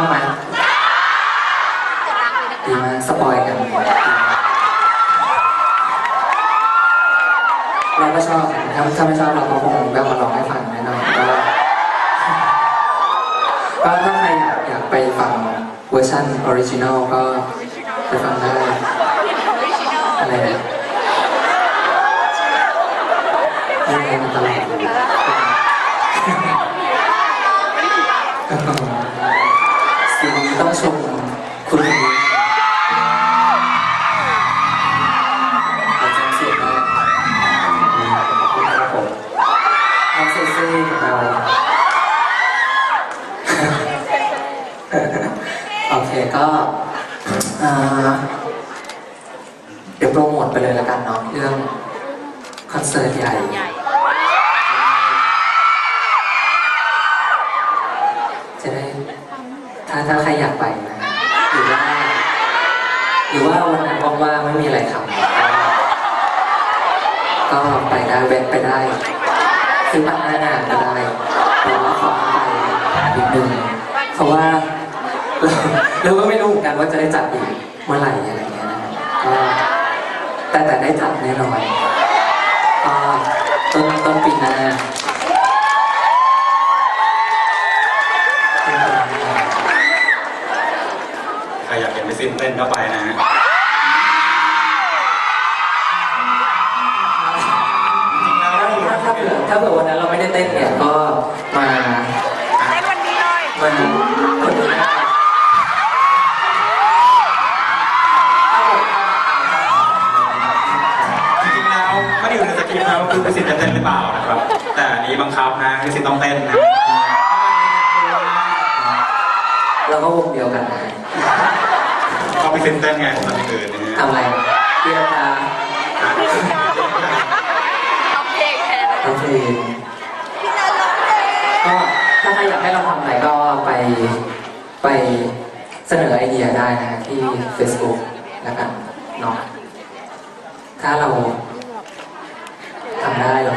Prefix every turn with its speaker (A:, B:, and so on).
A: ชอบไหมดีมากสปอยกันเราก็ชอบนะถ้าถ้าไม่ชอบเราก็คงแบบมาลองให้ฟังแน่นอนก็ก็ถ้าใครอยากอยากไปฟังเวอร์ชันออริจินอลก็ไปฟังได้อะไรนะยังไงมันตลอด โอเคก็เดี๋ยวโปรโมทไปเลยละกันเนาะเรื่องคอนเสิร์ตใหญ่ จะได้ ถ้าถ้าใครอยากไปนะหรือว่า หรือว่าวันนั้นว่างๆไม่มีอะไรทำก็ไปได้เว้นไปได้ซื้อบัตรหน้างานก็ได้แต่ว่าขอไปอีกนึงเพราะว่า เราก็ไม่รู้เหมือนกันว่าจะได้จัดอีกเมื่อไหร่อะไรเงี้ยนะก็แต่แต่ได้จัดแน่นอนต้นต้นปีหน้าต้นปีหน้า
B: ใครอยากเห็นไปซินเต้นก็ไปนะฮะ ว่า
A: คื
B: อไปซินจะเต้นหรือเปล่านะครับ แต่อันนี้บังคับนะคือซินต้องเต้นนะ
A: เราก็วงเดียวกันนะ
B: ก็ไปซินเต้นไงคนอื่นนะฮะ
A: ทำอะไรเรียนตา
C: เอาเพลงแทน
A: ร้องเพลงก็ถ้าใครอยากให้เราทำอะไรก็ไปไปเสนอไอเดียได้นะที่ Facebook แล้วกันเนาะถ้าเรา ないよ